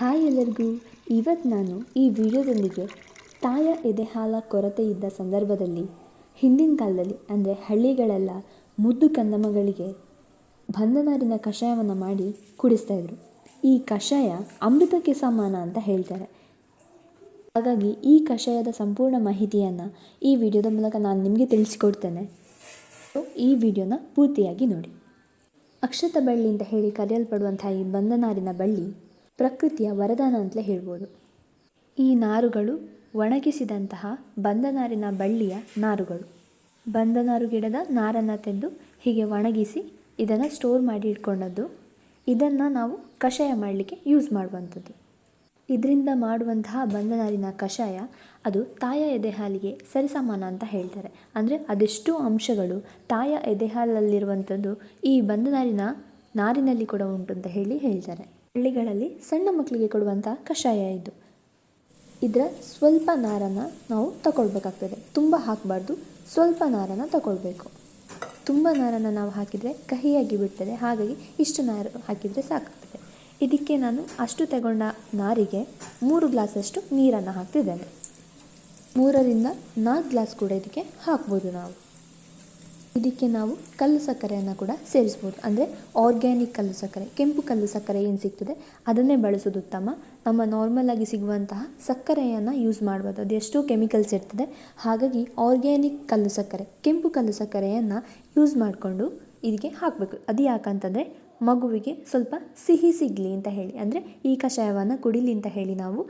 Hi ಎಲ್ಲರಿಗೂ. ಇವತ್ತು ನಾನು ಈ ವಿಡಿಯೋದೊಂದಿಗೆ ತಾಯ ಎದೆಹಾಲ ಕೊರತೆ ಇದ್ದ ಸಂದರ್ಭದಲ್ಲಿ, ಹಿಂದಿನ ಕಾಲದಲ್ಲಿ ಅಂದರೆ ಹಳ್ಳಿಗಳೆಲ್ಲ ಮುದ್ದು ಕಂದಮ್ಮಗಳಿಗೆ ಬಂಧನಾರಿನ ಕಷಾಯವನ್ನು ಮಾಡಿ ಕುಡಿಸ್ತಾಯಿದ್ರು ಈ ಕಷಾಯ ಅಮೃತಕ್ಕೆ ಸಮಾನ ಅಂತ ಹೇಳ್ತಾರೆ. ಹಾಗಾಗಿ ಈ ಕಷಾಯದ ಸಂಪೂರ್ಣ ಮಾಹಿತಿಯನ್ನು ಈ ವಿಡಿಯೋದ ಮೂಲಕ ನಾನು ನಿಮಗೆ ತಿಳಿಸಿಕೊಡ್ತೇನೆ. ಈ ವಿಡಿಯೋನ ಪೂರ್ತಿಯಾಗಿ ನೋಡಿ. ಅಕ್ಷತ ಬಳ್ಳಿ ಅಂತ ಹೇಳಿ ಕರೆಯಲ್ಪಡುವಂತಹ ಈ ಬಂಧನಾರಿನ ಬಳ್ಳಿ ಪ್ರಕೃತಿಯ ವರದಾನ ಅಂತಲೇ ಹೇಳ್ಬೋದು. ಈ ನಾರುಗಳು ಒಣಗಿಸಿದಂತಹ ಬಂದನಾರಿನ ಬಳ್ಳಿಯ ನಾರುಗಳು. ಬಂದನಾರು ಗಿಡದ ನಾರನ್ನು ತೆಗೆದು ಹೀಗೆ ಒಣಗಿಸಿ ಇದನ್ನು ಸ್ಟೋರ್ ಮಾಡಿ ಇಟ್ಕೊಂಡದ್ದು. ಇದನ್ನು ನಾವು ಕಷಾಯ ಮಾಡಲಿಕ್ಕೆ ಯೂಸ್ ಮಾಡುವಂಥದ್ದು. ಇದರಿಂದ ಮಾಡುವಂತಹ ಬಂದನಾರಿನ ಕಷಾಯ ಅದು ತಾಯ ಎದೆಹಾಲಿಗೆ ಸರಿಸಮಾನ ಅಂತ ಹೇಳ್ತಾರೆ. ಅಂದರೆ ಅದೆಷ್ಟೋ ಅಂಶಗಳು ತಾಯ ಎದೆಹಾಲಲ್ಲಿರುವಂಥದ್ದು ಈ ಬಂದನಾರಿನ ನಾರಿನಲ್ಲಿ ಕೂಡ ಉಂಟು ಅಂತ ಹೇಳಿ ಹೇಳ್ತಾರೆ. ಹಳ್ಳಿಗಳಲ್ಲಿ ಸಣ್ಣ ಮಕ್ಕಳಿಗೆ ಕೊಡುವಂಥ ಕಷಾಯ ಇದು. ಇದರ ಸ್ವಲ್ಪ ನಾರನ್ನು ನಾವು ತಗೊಳ್ಬೇಕಾಗ್ತದೆ ತುಂಬ ಹಾಕಬಾರ್ದು, ಸ್ವಲ್ಪ ನಾರನ್ನು ತಗೊಳ್ಬೇಕು ತುಂಬ ನಾರನ್ನು ನಾವು ಹಾಕಿದರೆ ಕಹಿಯಾಗಿ ಬಿಡ್ತದೆ, ಹಾಗಾಗಿ ಇಷ್ಟು ನಾರು ಹಾಕಿದರೆ ಸಾಕಾಗ್ತದೆ. ಇದಕ್ಕೆ ನಾನು ಅಷ್ಟು ತಗೊಂಡ ನಾರಿಗೆ ಮೂರು ಗ್ಲಾಸಷ್ಟು ನೀರನ್ನು ಹಾಕ್ತಿದ್ದೇನೆ. ಮೂರರಿಂದ ನಾಲ್ಕು ಗ್ಲಾಸ್ ಕೂಡ ಇದಕ್ಕೆ ಹಾಕ್ಬೋದು ನಾವು. ಇದಕ್ಕೆ ನಾವು ಕಲ್ಲು ಸಕ್ಕರೆಯನ್ನು ಕೂಡ ಸೇರಿಸ್ಬೋದು. ಅಂದರೆ ಆರ್ಗ್ಯಾನಿಕ್ ಕಲ್ಲು ಸಕ್ಕರೆ, ಕೆಂಪು ಕಲ್ಲು ಸಕ್ಕರೆ ಏನು ಸಿಗ್ತದೆ, ಅದನ್ನೇ ಬಳಸೋದು ಉತ್ತಮ. ನಮ್ಮ ನಾರ್ಮಲಾಗಿ ಸಿಗುವಂತಹ ಸಕ್ಕರೆಯನ್ನು ಯೂಸ್ ಮಾಡ್ಬೋದು. ಅದು ಎಷ್ಟೋ ಕೆಮಿಕಲ್ಸ್ ಇರ್ತದೆ. ಹಾಗಾಗಿ ಆರ್ಗ್ಯಾನಿಕ್ ಕಲ್ಲು ಸಕ್ಕರೆ, ಕೆಂಪು ಕಲ್ಲು ಸಕ್ಕರೆಯನ್ನು ಯೂಸ್ ಮಾಡಿಕೊಂಡು ಇದಕ್ಕೆ ಹಾಕಬೇಕು. ಅದು ಯಾಕಂತಂದರೆ ಮಗುವಿಗೆ ಸ್ವಲ್ಪ ಸಿಹಿ ಸಿಗಲಿ ಅಂತ ಹೇಳಿ. ಅಂದರೆ ಈ ಕಷಾಯವನ್ನು ಕುಡಿಲಿ ಅಂತ ಹೇಳಿ ನಾವು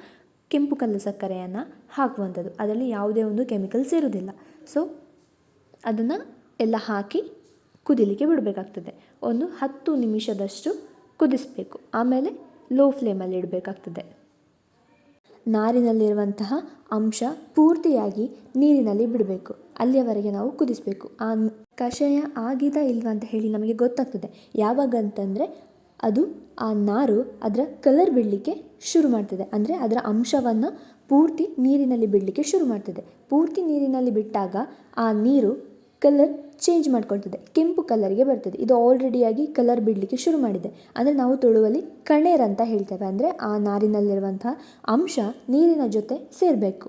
ಕೆಂಪು ಕಲ್ಲು ಸಕ್ಕರೆಯನ್ನು ಹಾಕುವಂಥದ್ದು. ಅದರಲ್ಲಿ ಯಾವುದೇ ಒಂದು ಕೆಮಿಕಲ್ಸ್ ಇರೋದಿಲ್ಲ ಸೊ ಅದನ್ನು ಎಲ್ಲ ಹಾಕಿ ಕುದಿಲಿಕ್ಕೆ ಬಿಡಬೇಕಾಗ್ತದೆ. ಒಂದು ಹತ್ತು ನಿಮಿಷದಷ್ಟು ಕುದಿಸಬೇಕು. ಆಮೇಲೆ ಲೋ ಫ್ಲೇಮಲ್ಲಿ ಇಡಬೇಕಾಗ್ತದೆ. ನಾರಿನಲ್ಲಿರುವಂತಹ ಅಂಶ ಪೂರ್ತಿಯಾಗಿ ನೀರಿನಲ್ಲಿ ಬಿಡಬೇಕು. ಅಲ್ಲಿಯವರೆಗೆ ನಾವು ಕುದಿಸಬೇಕು. ಆ ಕಷಾಯ ಆಗಿದ ಇಲ್ವ ಅಂತ ಹೇಳಿ ನಮಗೆ ಗೊತ್ತಾಗ್ತದೆ. ಯಾವಾಗ ಅಂತಂದರೆ ಅದು ಆ ನಾರು ಅದರ ಕಲರ್ ಬಿಡಲಿಕ್ಕೆ ಶುರು ಮಾಡ್ತದೆ. ಅಂದರೆ ಅದರ ಅಂಶವನ್ನು ಪೂರ್ತಿ ನೀರಿನಲ್ಲಿ ಬಿಡಲಿಕ್ಕೆ ಶುರು ಮಾಡ್ತದೆ. ಪೂರ್ತಿ ನೀರಿನಲ್ಲಿ ಬಿಟ್ಟಾಗ ಆ ನೀರು ಕಲರ್ ಚೇಂಜ್ ಮಾಡ್ಕೊಳ್ತದೆ. ಕೆಂಪು ಕಲರಿಗೆ ಬರ್ತದೆ. ಇದು ಆಲ್ರೆಡಿಯಾಗಿ ಕಲರ್ ಬಿಡಲಿಕ್ಕೆ ಶುರು ಮಾಡಿದೆ. ಅಂದರೆ ನಾವು ತುಳುವಲ್ಲಿ ಕಣೇರ್ ಅಂತ ಹೇಳ್ತೇವೆ. ಅಂದರೆ ಆ ನಾರಿನಲ್ಲಿರುವಂತಹ ಅಂಶ ನೀರಿನ ಜೊತೆ ಸೇರಬೇಕು.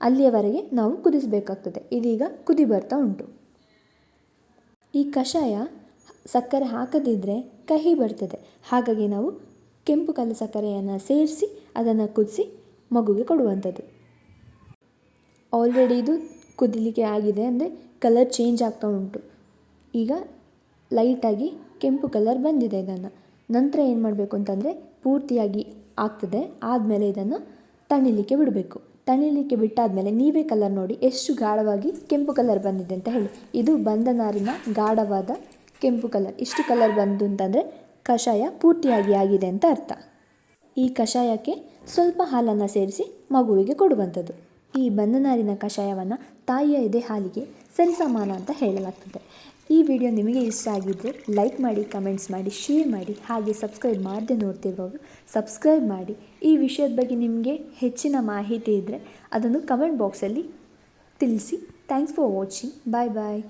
ಅಲ್ಲಿಯವರೆಗೆ ನಾವು ಕುದಿಸಬೇಕಾಗ್ತದೆ. ಇದೀಗ ಕುದಿ ಬರ್ತಾ ಉಂಟು. ಈ ಕಷಾಯ ಸಕ್ಕರೆ ಹಾಕದಿದ್ದರೆ ಕಹಿ ಬರ್ತದೆ. ಹಾಗಾಗಿ ನಾವು ಕೆಂಪು ಕಲ್ಲು ಸಕ್ಕರೆಯನ್ನು ಸೇರಿಸಿ ಅದನ್ನು ಕುದಿಸಿ ಮಗುಗೆ ಕೊಡುವಂಥದ್ದು. ಆಲ್ರೆಡಿ ಇದು ಕುದಿಲಿಕ್ಕೆ ಆಗಿದೆ ಅಂದರೆ ಕಲರ್ ಚೇಂಜ್ ಆಗ್ತಾ ಉಂಟು. ಈಗ ಲೈಟಾಗಿ ಕೆಂಪು ಕಲರ್ ಬಂದಿದೆ ಇದನ್ನು. ನಂತರ ಏನು ಮಾಡಬೇಕು ಅಂತಂದರೆ ಪೂರ್ತಿಯಾಗಿ ಆಗ್ತದೆ. ಆದಮೇಲೆ ಇದನ್ನು ತಣಿಲಿಕ್ಕೆ ಬಿಡಬೇಕು. ತಣಿಲಿಕ್ಕೆ ಬಿಟ್ಟಾದಮೇಲೆ ನೀವೇ ಕಲರ್ ನೋಡಿ ಎಷ್ಟು ಗಾಢವಾಗಿ ಕೆಂಪು ಕಲರ್ ಬಂದಿದೆ ಅಂತ ಹೇಳಿ. ಇದು ಬಂದ ನಾರಿನ ಗಾಢವಾದ ಕೆಂಪು ಕಲರ್ ಇಷ್ಟು ಕಲರ್ ಬಂದು ಅಂತಂದರೆ ಕಷಾಯ ಪೂರ್ತಿಯಾಗಿ ಆಗಿದೆ ಅಂತ ಅರ್ಥ. ಈ ಕಷಾಯಕ್ಕೆ ಸ್ವಲ್ಪ ಹಾಲನ್ನು ಸೇರಿಸಿ ಮಗುವಿಗೆ ಕೊಡುವಂಥದ್ದು. ಈ ಬಂದನಾರಿನ ಕಷಾಯವನ್ನು ತಾಯಿಯ ಎದೆ ಹಾಲಿಗೆ ಸರಿಸಮಾನ ಅಂತ ಹೇಳಲಾಗ್ತದೆ. ಈ ವಿಡಿಯೋ ನಿಮಗೆ ಇಷ್ಟ ಆಗಿದ್ದರೆ ಲೈಕ್ ಮಾಡಿ, ಕಮೆಂಟ್ಸ್ ಮಾಡಿ, ಶೇರ್ ಮಾಡಿ, ಹಾಗೆ ಸಬ್ಸ್ಕ್ರೈಬ್ ಮಾಡದೆ ನೋಡ್ತಿರುವವರು ಸಬ್ಸ್ಕ್ರೈಬ್ ಮಾಡಿ. ಈ ವಿಷಯದ ಬಗ್ಗೆ ನಿಮಗೆ ಹೆಚ್ಚಿನ ಮಾಹಿತಿ ಇದ್ದರೆ ಅದನ್ನು ಕಮೆಂಟ್ ಬಾಕ್ಸಲ್ಲಿ ತಿಳಿಸಿ. Thanks for watching. Bye bye.